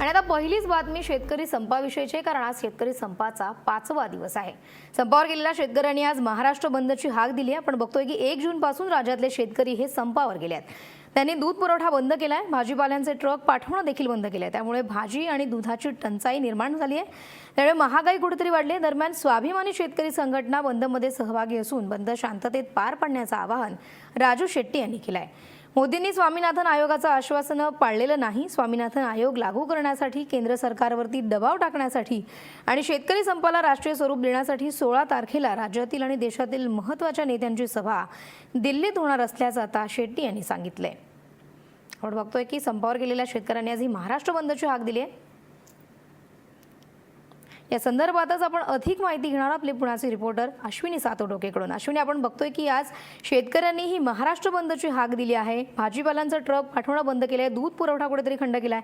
आणि आता पहिलीच बातमी शेतकरी संपाविषयीची आहे, कारण आज शेतकरी संपाचा पाचवा दिवस आहे. संपावर गेलेल्या शेतकऱ्यांनी आज महाराष्ट्र बंदची हाक दिली आहे. आपण बघतोय की एक जून पासून राज्यातले शेतकरी हे संपावर गेले आहेत. त्यांनी दूध पुरवठा बंद केला आहे भाजीपाल्यांचे ट्रक पाठवणं देखील बंद केलं आहे त्यामुळे भाजी आणि दुधाची टंचाई निर्माण झाली आहे. त्यामुळे महागाई कुठेतरी वाढली आहे. दरम्यान स्वाभिमानी शेतकरी संघटना बंदमध्ये सहभागी असून बंद शांततेत पार पाडण्याचं आवाहन राजू शेट्टी यांनी केलं आहे मोदींनी स्वामीनाथन आयोगाचं आश्वासनं पाळलेलं नाही. स्वामीनाथन आयोग लागू करण्यासाठी केंद्र सरकारवरती दबाव टाकण्यासाठी आणि शेतकरी संपाला राष्ट्रीय स्वरूप देण्यासाठी सोळा तारखेला राज्यातील आणि देशातील महत्त्वाच्या नेत्यांची सभा दिल्लीत होणार असल्याचं आता शेट्टी यांनी सांगितलंय. आपण बघतोय की संपावर गेलेल्या शेतकऱ्यांनी आज ही महाराष्ट्र बंदची हाक दिली आहे या संदर्भातच आपण अधिक माहिती घेणार आपले पुण्याचे रिपोर्टर अश्विनी सातोडोकेकडून. अश्विनी आपण बघतोय की आज शेतकऱ्यांनी ही महाराष्ट्र बंदची हाक दिली आहे. भाजीपाल्यांचा ट्रक पाठवणं बंद केलंय दूध पुरवठा कुठेतरी खंड केलाय.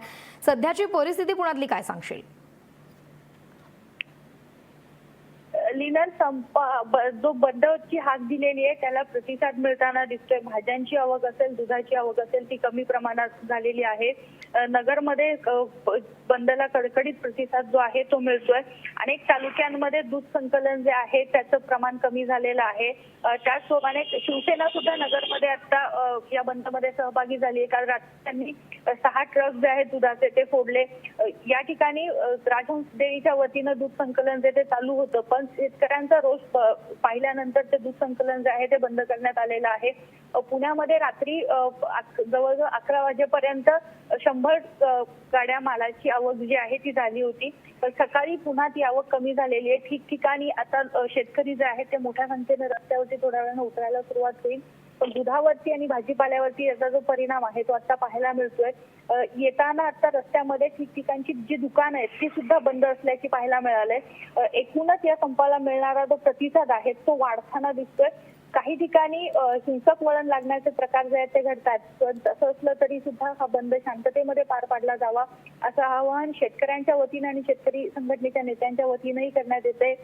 सध्याची परिस्थिती पुण्यातली काय सांगशील? लिनर संपा जो बंदची हाक दिलेली आहे त्याला प्रतिसाद मिळताना दिसतोय. भाज्यांची आवक असेल दुधाची आवक असेल ती कमी प्रमाणात झालेली आहे. नगरमध्ये बंदला कडकडीत प्रतिसाद जो आहे तो मिळतोय. अनेक तालुक्यांमध्ये दूध संकलन जे आहे त्याचं प्रमाण कमी झालेलं आहे. त्याचप्रमाणे शिवसेना सुद्धा नगरमध्ये आता या बंदमध्ये सहभागी झाली आहे. कारण त्यांनी सहा ट्रक जे आहेत दुधाचे ते फोडले. या ठिकाणी राजहंस देवीच्या वतीनं दूध संकलन जे ते चालू होतं. पण शेतकऱ्यांचा रोष प- पाहिल्यानंतर ते दूध संकलन जे आहे ते बंद करण्यात आलेलं आहे. पुण्यामध्ये रात्री जवळजवळ अकरा वाजेपर्यंत शंभर गाड्या मालाची आवक जी आहे ती झाली होती. पण सकाळी पुन्हा ती आवक कमी झालेली आहे. ठिकठिकाणी आता शेतकरी जे आहेत ते मोठ्या संख्येने रस्त्यावरती थोड्या वेळानं उतरायला सुरुवात होईल. पण दुधावरती आणि भाजीपाल्यावरती याचा जो परिणाम आहे तो आता पाहायला मिळतोय. येताना आता रस्त्यामध्ये ठिकठिकाणची जी दुकानं आहेत ती सुद्धा बंद असल्याची पाहायला मिळालंय. एकूणच या संपाला मिळणारा जो प्रतिसाद आहे तो वाढताना दिसतोय. काही ठिकाणी हिंसक वळण लागण्याचे प्रकार जे आहेत ते घडतात. पण तसं असलं तरी सुद्धा हा बंद शांततेमध्ये पार पाडला जावा असं आवाहन शेतकऱ्यांच्या वतीने आणि शेतकरी संघटनेच्या नेत्यांच्या वतीनंही करण्यात येते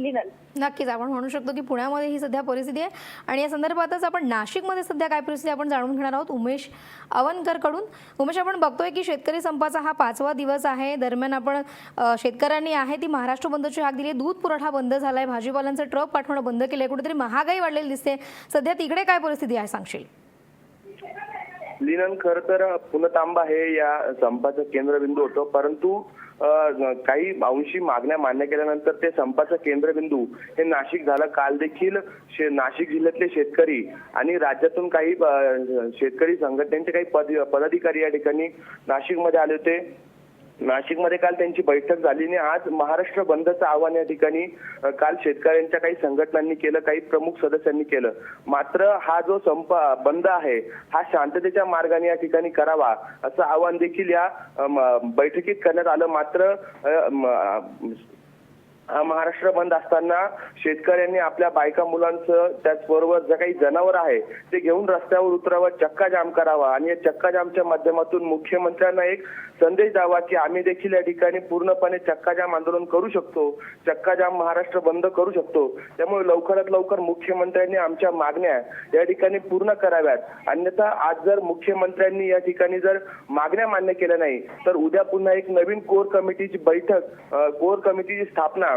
लिनल नक्कीच. आपण म्हणू शकतो की पुण्यामध्ये ही सध्या परिस्थिती आहे. आणि या संदर्भातच आपण नाशिकमध्ये सध्या काय परिस्थिती आहे आपण जाणून घेणार आहोत उमेश अवनकरकडून. उमेश आपण बघतोय की शेतकरी संपाचा हा पाचवा दिवस आहे. दरम्यान आपण शेतकऱ्यांनी आहे ती महाराष्ट्र बंदची हाक दिली. आहे. दूध पुरवठा बंद झालाय. भाजीपाल्यांचं ट्रक पाठवणं बंद केलंय. कुठेतरी महागाई वाढलेली दिसते. सध्या तिकडे काय परिस्थिती आहे सांगशील? लिनन खर तर पुनतांबा हे या संपाचं केंद्रबिंदू होतं. परंतु काही अंशी मागण्या मान्य केल्यानंतर ते संपाचं केंद्रबिंदू हे नाशिक झालं. काल देखील शे- नाशिक जिल्ह्यातले शेतकरी आणि राज्यातून काही शेतकरी संघटनेचे काही पद पदाधिकारी या ठिकाणी नाशिकमध्ये आले होते. नाशिकमध्ये काल त्यांची बैठक झाली आणि आज महाराष्ट्र बंदचं आव्हान या ठिकाणी काल शेतकऱ्यांच्या काही संघटनांनी केलं काही प्रमुख सदस्यांनी केलं. मात्र हा जो संप बंद आहे हा शांततेच्या मार्गाने या ठिकाणी करावा असं आवाहन देखील या म, बैठकीत करण्यात आलं. मात्र म, महाराष्ट्र बंद असताना शेतकऱ्यांनी आपल्या बायका मुलांचं त्याचबरोबर जे काही जनावर आहे ते घेऊन रस्त्यावर उतरावं चक्का जाम करावा. आणि या चक्का जामच्या माध्यमातून मुख्यमंत्र्यांना एक संदेश द्यावा की आम्ही देखील या ठिकाणी पूर्णपणे चक्का जाम आंदोलन करू शकतो चक्का जाम महाराष्ट्र बंद करू शकतो. त्यामुळे लवकरात लवकर मुख्यमंत्र्यांनी आमच्या मागण्या या ठिकाणी पूर्ण कराव्यात. अन्यथा आज जर मुख्यमंत्र्यांनी या ठिकाणी जर मागण्या मान्य केल्या नाही तर उद्या पुन्हा एक नवीन कोर कमिटीची बैठक कोर कमिटीची स्थापना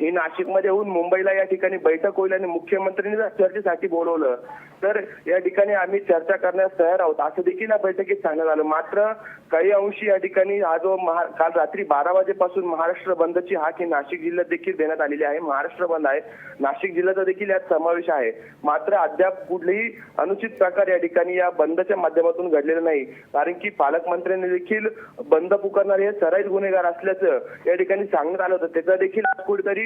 ही नाशिकमध्ये होऊन मुंबईला या ठिकाणी बैठक होईल आणि मुख्यमंत्र्यांनी जर चर्चेसाठी बोलवलं तर या ठिकाणी आम्ही चर्चा करण्यास तयार आहोत. असं देखील या बैठकीत सांगण्यात आलं. मात्र काही अंशी या ठिकाणी हा जो महा काल रात्री बारा वाजेपासून महाराष्ट्र बंदची हाक ही नाशिक जिल्ह्यात देखील देण्यात आलेली आहे. महाराष्ट्र बंद आहे. नाशिक जिल्ह्याचा देखील यात समावेश आहे. मात्र अद्याप कुठलेही अनुचित प्रकार या ठिकाणी या बंदच्या माध्यमातून घडलेला नाही. कारण की पालकमंत्र्यांनी देखील बंद पुकारणारे हे सराईत गुन्हेगार असल्याचं या ठिकाणी सांगण्यात आलं होतं. त्याचा देखील आज कुठेतरी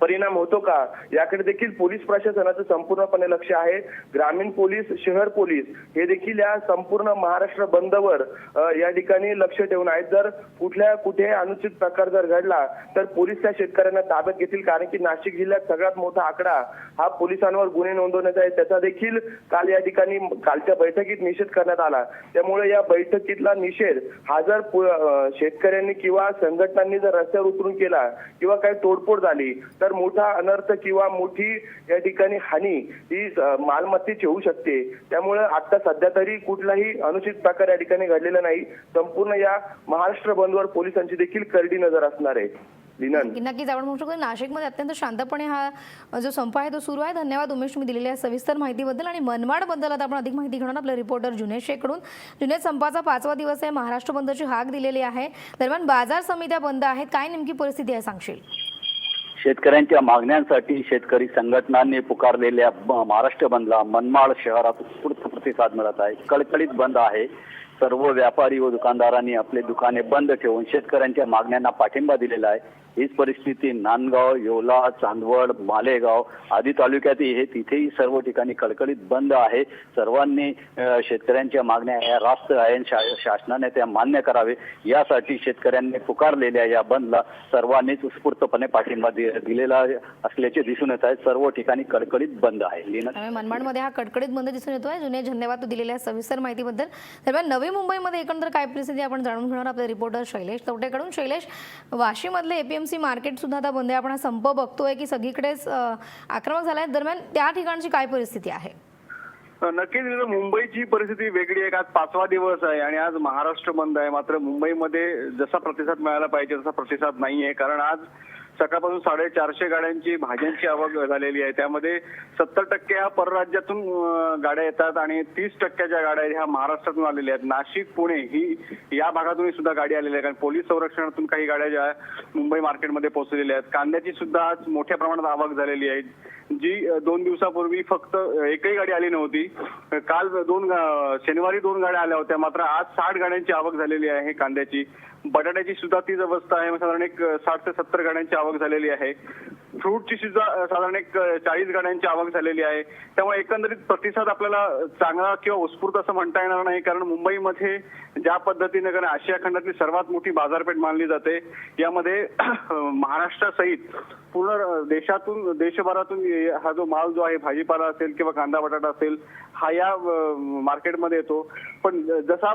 परिणाम होतो का? याकडे देखील पोलीस प्रशासनाचं संपूर्णपणे लक्ष आहे. ग्रामीण पोलीस शहर पोलीस हे देखील या संपूर्ण महाराष्ट्र बंदवर या ठिकाणी लक्ष ठेवून आहेत. जर कुठल्या कुठे अनुचित प्रकार जर घडला तर पोलीस त्या शेतकऱ्यांना ताब्यात घेतील. कारण की नाशिक जिल्ह्यात सगळ्यात मोठा आकडा हा पोलिसांवर गुन्हे नोंदवण्याचा आहे. त्याचा देखील काल या ठिकाणी कालच्या बैठकीत निषेध करण्यात आला. त्यामुळे या बैठकीतला निषेध हा जर शेतकऱ्यांनी किंवा संघटनांनी जर रस्त्यावर उतरून केला किंवा काही तोडफोड झाली तर तर मोठा अनर्थ किंवा मोठी या ठिकाणी हानी ही मालमत्तेची होऊ शकते. त्यामुळे आता सध्या तरी कुठलाही अनुचित प्रकार या ठिकाणी घडलेला नाही. संपूर्ण या महाराष्ट्र बंदवर पोलिसांची देखील करडी नजर असणार आहे. नक्कीच आपण म्हणू शकतो नाशिकमध्ये अत्यंत शांतपणे हा जो संप आहे तो सुरू आहे. धन्यवाद उमेश तुम्ही दिलेल्या सविस्तर माहितीबद्दल. आणि मनमाडबद्दल आता आपण अधिक माहिती घेणार आपले रिपोर्टर जुनेश शेखकडून जुनेश संपाचा पाचवा दिवस आहे. महाराष्ट्र बंदची हाक दिलेली आहे. दरम्यान बाजार समित्या बंद आहेत. काय नेमकी परिस्थिती आहे सांगशील? शेतकऱ्यांच्या मागण्यांसाठी शेतकरी संघटनांनी पुकारलेल्या महाराष्ट्र बंदला मनमाड शहरात उत्स्फूर्त प्रतिसाद मिळत आहे. कळकळीत बंद आहे. सर्व व्यापारी व दुकानदारांनी आपले दुकाने बंद ठेवून शेतकऱ्यांच्या मागण्यांना पाठिंबा दिलेला आहे. हीच परिस्थिती नांदगाव येवला चांदवड मालेगाव आदी तालुक्यातही हे तिथेही सर्व ठिकाणी कडकडीत बंद आहे. सर्वांनी शेतकऱ्यांच्या मागण्या या रास्त आहे शा- शासनाने त्या मान्य करावे. यासाठी शेतकऱ्यांनी पुकारलेल्या या बंदला सर्वांनीच उत्स्फूर्तपणे पाठिंबा दिलेला असल्याचे दिसून येत आहे. सर्व ठिकाणी कडकडीत बंद आहे. मनमाडमध्ये हा कडकडीत बंद दिसून येतोय. जुने धन्यवाद दिलेल्या सविस्तर माहितीबद्दल. दरम्यान नवी मुंबईमध्ये एकंदर काय परिस्थिती आहे? आपण जाणून घेणार आपले रिपोर्टर शैलेश तवटेकडून. शैलेश वाशीमधले एपीएमसी मार्केट सुद्धा आता बंद आहे. आपण हा संप बघतोय की सगळीकडेच आक्रमक झालाय. दरम्यान त्या ठिकाणची काय परिस्थिती आहे? नक्कीच मुंबईची परिस्थिती वेगळी आहे. आज पाचवा दिवस आहे आणि आज महाराष्ट्र बंद आहे. मात्र मुंबईमध्ये जसा प्रतिसाद मिळायला पाहिजे तसा प्रतिसाद नाहीये. कारण आज सकाळपासून साडेचारशे गाड्यांची भाज्यांची आवक झालेली आहे. त्यामध्ये सत्तर टक्के ह्या परराज्यातून गाड्या येतात आणि तीस टक्क्याच्या गाड्या ह्या महाराष्ट्रातून आलेल्या आहेत. नाशिक पुणे ही या भागातून सुद्धा गाडी आलेली आहे कारण पोलीस संरक्षणातून काही गाड्या ज्या मुंबई मार्केटमध्ये पोहोचलेल्या आहेत. कांद्याची सुद्धा आज मोठ्या प्रमाणात आवक झालेली आहे. जी दोन दिवसापूर्वी फक्त एकही गाडी आली नव्हती. काल दोन शनिवारी दोन गाड्या आल्या होत्या. मात्र आज साठ गाड्यांची आवक झालेली आहे कांद्याची. बटाट्याची सुद्धा तीच अवस्था आहे. साधारण एक साठ ते सत्तर गाड्यांची आवक झालेली आहे. फ्रूटची सुद्धा साधारण एक चाळीस गाड्यांची आवक झालेली आहे. त्यामुळे एकंदरीत प्रतिसाद आपल्याला चांगला किंवा उत्स्फूर्त असं म्हणता येणार नाही. कारण मुंबईमध्ये ज्या पद्धतीने कारण आशिया खंडातली सर्वात मोठी बाजारपेठ मानली जाते. यामध्ये महाराष्ट्रासहित पूर्ण देशातून देशभरातून हा जो माल जो आहे भाजीपाला असेल किंवा कांदा बटाटा असेल हा या मार्केटमध्ये येतो. पण जसा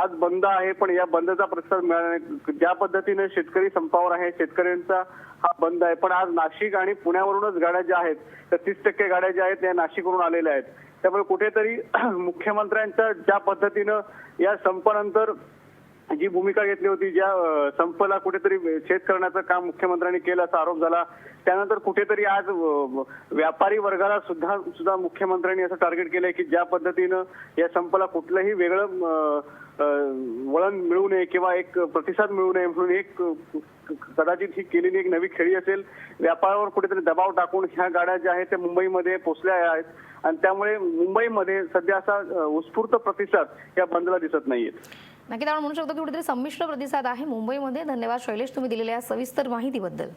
आज बंद आहे पण या बंदचा प्रतिसाद मिळाला ज्या पद्धतीने शेतकरी संपावर आहे शेतकऱ्यांचा हा बंद आहे. पण आज नाशिक आणि पुण्यावरूनच गाड्या ज्या आहेत त्या तीस टक्के गाड्या ज्या आहेत त्या नाशिकवरून आलेल्या आहेत. त्यामुळे कुठेतरी मुख्यमंत्र्यांच्या ज्या पद्धतीनं या संपानंतर जी भूमिका घेतली होती ज्या संपला कुठेतरी छेद करण्याचं काम मुख्यमंत्र्यांनी केलं असा आरोप झाला. त्यानंतर कुठेतरी आज व्यापारी वर्गाला सुद्धा सुद्धा मुख्यमंत्र्यांनी असं टार्गेट केलंय की ज्या पद्धतीनं या संपला कुठलंही वेगळं वळण मिळू नये किंवा एक प्रतिसाद मिळू नये म्हणून एक कदाचित ही केलेली एक नवी खेळी असेल व्यापारावर कुठेतरी दबाव टाकून ह्या गाड्या ज्या आहेत त्या मुंबईमध्ये पोचल्या आहेत. आणि त्यामुळे मुंबईमध्ये सध्या असा उत्स्फूर्त प्रतिसाद या बंदला दिसत नाहीये नक्कीच आपण म्हणू शकतो की कुठेतरी संमिश्र प्रतिसाद आहे मुंबईमध्ये. धन्यवाद शैलेश तुम्ही दिलेल्या सविस्तर माहितीबद्दल.